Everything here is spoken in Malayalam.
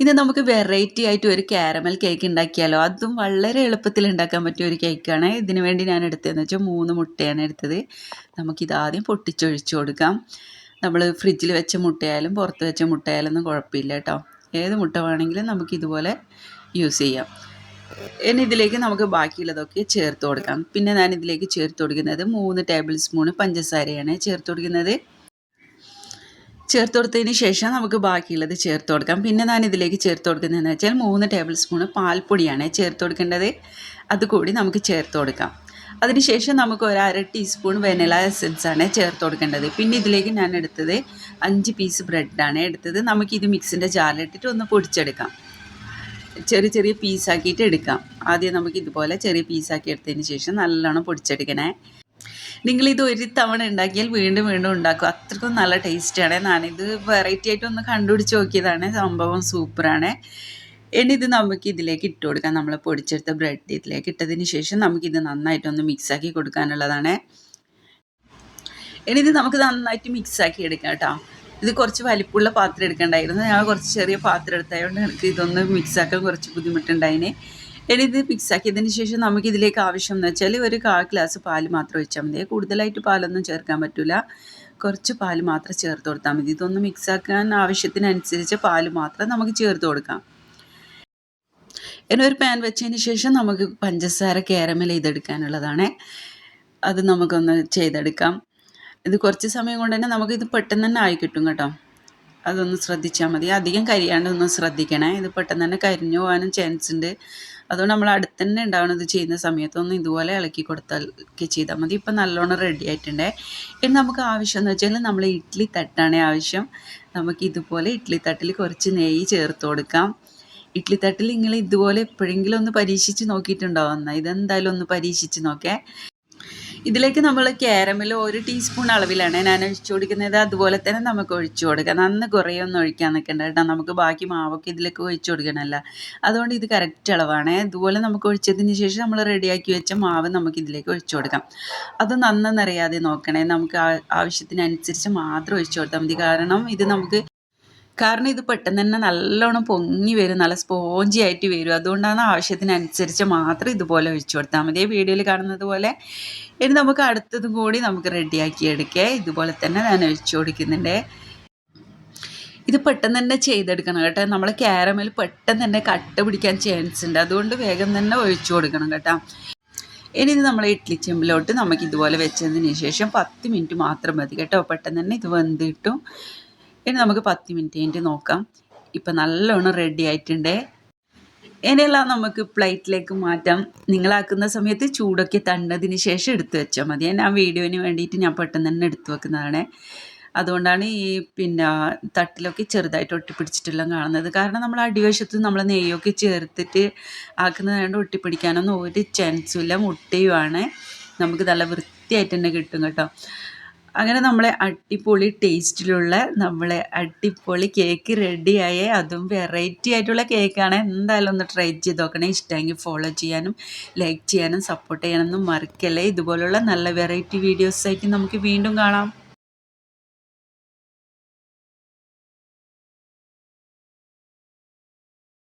ഇന്ന് നമുക്ക് വെറൈറ്റി ആയിട്ട് ഒരു കാരമൽ കേക്ക് ഉണ്ടാക്കിയാലോ? അതും വളരെ എളുപ്പത്തിൽ ഉണ്ടാക്കാൻ പറ്റിയ ഒരു കേക്കാണ് ഇതിനു വേണ്ടി ഞാൻ എടുത്തതെന്ന് വെച്ചാൽ മൂന്ന് മുട്ടയാണ് എടുത്തത്. നമുക്കിത് ആദ്യം പൊട്ടിച്ചൊഴിച്ചു കൊടുക്കാം. നമ്മൾ ഫ്രിഡ്ജിൽ വെച്ച മുട്ടയായാലും പുറത്ത് വെച്ച മുട്ടയായാലും ഒന്നും കുഴപ്പമില്ല കേട്ടോ. ഏത് മുട്ട വേണമെങ്കിലും നമുക്കിതുപോലെ യൂസ് ചെയ്യാം. ഇനി ഇതിലേക്ക് നമുക്ക് ബാക്കിയുള്ളതൊക്കെ ചേർത്ത് കൊടുക്കാം. പിന്നെ ഞാൻ ഇതിലേക്ക് ചേർത്ത് കൊടുക്കുന്നത് മൂന്ന് ടേബിൾ സ്പൂൺ പഞ്ചസാരയാണ് ചേർത്ത് കൊടുക്കുന്നത്. ചേർത്ത് കൊടുത്തതിന് ശേഷം നമുക്ക് ബാക്കിയുള്ളത് ചേർത്ത് കൊടുക്കാം. പിന്നെ ഞാൻ ഇതിലേക്ക് ചേർത്ത് കൊടുക്കുന്നതെന്ന് വെച്ചാൽ മൂന്ന് ടേബിൾ സ്പൂൺ പാൽപ്പൊടിയാണ് ചേർത്ത് കൊടുക്കേണ്ടത്. അതുകൂടി നമുക്ക് ചേർത്ത് കൊടുക്കാം. അതിനുശേഷം നമുക്ക് ഒരു അര ടീസ്പൂൺ വെനില എസൻസ് ആണ് ചേർത്ത് കൊടുക്കേണ്ടത്. പിന്നെ ഇതിലേക്ക് ഞാൻ എടുത്തത് അഞ്ച് പീസ് ബ്രെഡാണ് എടുത്തത്. നമുക്കിത് മിക്സിന്റെ ജാറിലിട്ടിട്ട് ഒന്ന് പൊടിച്ചെടുക്കാം. ചെറിയ ചെറിയ പീസാക്കിയിട്ട് എടുക്കാം. ആദ്യം നമുക്ക് ഇതുപോലെ ചെറിയ പീസാക്കി എടുത്തതിന് ശേഷം നല്ലോണം പൊടിച്ചെടുക്കണേ. നിങ്ങളിത് ഒരു തവണ ഉണ്ടാക്കിയാൽ വീണ്ടും വീണ്ടും ഉണ്ടാക്കും. അത്രക്കും നല്ല ടേസ്റ്റാണ് ഞാനിത് വെറൈറ്റി ആയിട്ട് ഒന്ന് കണ്ടുപിടിച്ച് നോക്കിയതാണ്. സംഭവം സൂപ്പറാണ് ഇനി ഇത് നമുക്ക് ഇതിലേക്ക് ഇട്ട് കൊടുക്കാം. നമ്മൾ പൊടിച്ചെടുത്ത ബ്രെഡ് ഇതിലേക്ക് ഇട്ടതിന് ശേഷം നമുക്ക് ഇത് നമുക്കിത് നന്നായിട്ടൊന്ന് മിക്സാക്കി കൊടുക്കാനുള്ളതാണ്. ഇനി ഇത് നമുക്ക് നന്നായിട്ട് മിക്സാക്കി എടുക്കാം കേട്ടോ. ഇത് കുറച്ച് വലിപ്പമുള്ള പാത്രം എടുക്കണ്ടായിരുന്നു. ഞാൻ കുറച്ച് ചെറിയ പാത്രം എടുത്തതുകൊണ്ട് എനിക്ക് ഇതൊന്ന് മിക്സാക്കാൻ കുറച്ച് ബുദ്ധിമുട്ടുണ്ടായിന്. ഇത് മിക്സ് ആക്കിയതിന് ശേഷം നമുക്ക് ഇതിലേക്ക് ആവശ്യം എന്ന് വെച്ചാൽ ഒരു കാൽ ഗ്ലാസ് പാൽ മാത്രം ഒഴിച്ചാൽ മതി. കൂടുതലായിട്ട് പാലൊന്നും ചേർക്കാൻ പറ്റില്ല കുറച്ച് പാൽ മാത്രം ചേർത്ത് കൊടുത്താൽ മതി. ഇതൊന്ന് മിക്സ് ആക്കാൻ ആവശ്യത്തിനനുസരിച്ച് പാൽ മാത്രം നമുക്ക് ചേർത്ത് കൊടുക്കാം. ഇനി ഒരു പാൻ വെച്ചതിന് ശേഷം നമുക്ക് പഞ്ചസാര കാരമൽ ചെയ്തെടുക്കാനുള്ളതാണ് അത് നമുക്കൊന്ന് ചെയ്തെടുക്കാം. ഇത് കുറച്ച് സമയം കൊണ്ട് തന്നെ നമുക്കിത് പെട്ടെന്ന് തന്നെ ആയി കിട്ടും കേട്ടോ. അതൊന്ന് ശ്രദ്ധിച്ചാൽ മതി. അധികം കരിയാണ്ട് ഒന്ന് ശ്രദ്ധിക്കണേ. ഇത് പെട്ടെന്ന് തന്നെ കരിഞ്ഞു പോകാനും ചാൻസ് ഉണ്ട്. അതുകൊണ്ട് നമ്മൾ അടുത്ത് തന്നെ ഇത് ചെയ്യുന്ന സമയത്തൊന്നും ഇതുപോലെ ഇളക്കി കൊടുത്താൽ ചെയ്താൽ മതി. ഇപ്പം നല്ലോണം റെഡി ആയിട്ടുണ്ട്. ഇനി നമുക്ക് ആവശ്യം എന്ന് വെച്ചാൽ നമ്മൾ ഇഡ്ഡലി തട്ടാണ് ആവശ്യം. നമുക്ക് ഇതുപോലെ ഇഡ്ഡലി തട്ടിൽ കുറച്ച് നെയ്യ് ചേർത്ത് കൊടുക്കാം. ഇഡ്ഡലി തട്ടിൽ നിങ്ങൾ ഇതുപോലെ എപ്പോഴെങ്കിലും ഒന്ന് പരീക്ഷിച്ച് നോക്കിയിട്ടുണ്ടാവുന്ന ഇതെന്തായാലും ഒന്ന് പരീക്ഷിച്ച് നോക്കേ. ഇതിലേക്ക് നമ്മൾ കാരമൽ ഒരു ടീസ്പൂൺ അളവിലാണ് ഞാൻ ഒഴിച്ചു കൊടുക്കുന്നത് അതുപോലെ തന്നെ നമുക്ക് ഒഴിച്ചു കൊടുക്കാം. നന്ന് കുറേ ഒന്നും ഒഴിക്കാൻ നിൽക്കണ്ട കേട്ടോ. നമുക്ക് ബാക്കി മാവൊക്കെ ഇതിലേക്ക് ഒഴിച്ചു കൊടുക്കണമല്ല. അതുകൊണ്ട് ഇത് കറക്റ്റ് അളവാണ്. ഇതുപോലെ നമുക്ക് ഒഴിച്ചതിന് ശേഷം നമ്മൾ റെഡിയാക്കി വെച്ച മാവ് നമുക്ക് ഇതിലേക്ക് ഒഴിച്ചു കൊടുക്കാം. അത് നന്നെന്നറിയാതെ നോക്കണേ. നമുക്ക് ആവശ്യത്തിനനുസരിച്ച് മാത്രം ഒഴിച്ചു കൊടുത്താൽ മതി. കാരണം ഇത് നമുക്ക് കാരണം ഇത് പെട്ടെന്ന് തന്നെ നല്ലോണം പൊങ്ങി വരും നല്ല സ്പോഞ്ചി ആയിട്ട് വരും. അതുകൊണ്ടാണ് ആവശ്യത്തിനനുസരിച്ച് മാത്രം ഇതുപോലെ ഒഴിച്ചു കൊടുത്താൽ മതി. വീഡിയോയിൽ കാണുന്നത് പോലെ ഇനി നമുക്ക് അടുത്തതും കൂടി നമുക്ക് റെഡിയാക്കി എടുക്കുക ഇതുപോലെ തന്നെ ഞാൻ ഒഴിച്ചു കൊടുക്കുന്നുണ്ട്. ഇത് പെട്ടെന്ന് തന്നെ ചെയ്തെടുക്കണം കേട്ടോ. നമ്മൾ ക്യാരമൽ പെട്ടെന്ന് തന്നെ കട്ട പിടിക്കാൻ ചാൻസ് ഉണ്ട്. അതുകൊണ്ട് വേഗം തന്നെ ഒഴിച്ചു കൊടുക്കണം കേട്ടോ. ഇനി ഇത് നമ്മൾ ഇഡ്ലി ചെമ്പിലോട്ട് നമുക്ക് ഇതുപോലെ വെച്ചതിന് ശേഷം പത്ത് മിനിറ്റ് മാത്രം മതി കേട്ടോ. പെട്ടെന്ന് തന്നെ ഇത് വെന്ത് കിട്ടും. ഇനി നമുക്ക് പത്ത് മിനിറ്റ് കഴിഞ്ഞിട്ട് നോക്കാം. ഇപ്പം നല്ലോണം റെഡി ആയിട്ടുണ്ട്. ഇനിയെല്ലാം നമുക്ക് പ്ലേറ്റിലേക്ക് മാറ്റാം. നിങ്ങളാക്കുന്ന സമയത്ത് ചൂടൊക്കെ തണ്ടതിന് ശേഷം എടുത്തു വെച്ചാൽ മതി. ഞാൻ വീഡിയോന് വേണ്ടിയിട്ട് ഞാൻ പെട്ടെന്ന് തന്നെ എടുത്തു വെക്കുന്നതാണ്. അതുകൊണ്ടാണ് ഈ പിന്നെ തട്ടിലൊക്കെ ചെറുതായിട്ട് ഒട്ടിപ്പിടിച്ചിട്ടെല്ലാം കാണുന്നത്. കാരണം നമ്മൾ അടിവശത്ത് നമ്മൾ നെയ്യൊക്കെ ചേർത്തിട്ട് ആക്കുന്നതുകൊണ്ട് ഒട്ടിപ്പിടിക്കാനൊന്നും ഒരു ചാൻസും ഇല്ല. മുട്ടയുമാണ്. നമുക്ക് നല്ല വൃത്തിയായിട്ട് തന്നെ കിട്ടും കേട്ടോ. അങ്ങനെ നമ്മളെ അടിപൊളി ടേസ്റ്റിലുള്ള നമ്മളെ അടിപൊളി കേക്ക് റെഡിയായ അതും വെറൈറ്റി ആയിട്ടുള്ള കേക്കാണ് എന്തായാലും ഒന്ന് ട്രൈ ചെയ്ത് നോക്കണേ. ഇഷ്ടമെങ്കിൽ ഫോളോ ചെയ്യാനും ലൈക്ക് ചെയ്യാനും സപ്പോർട്ട് ചെയ്യാനൊന്നും മറക്കല്ലേ. ഇതുപോലുള്ള നല്ല വെറൈറ്റി വീഡിയോസായിട്ട് നമുക്ക് വീണ്ടും കാണാം.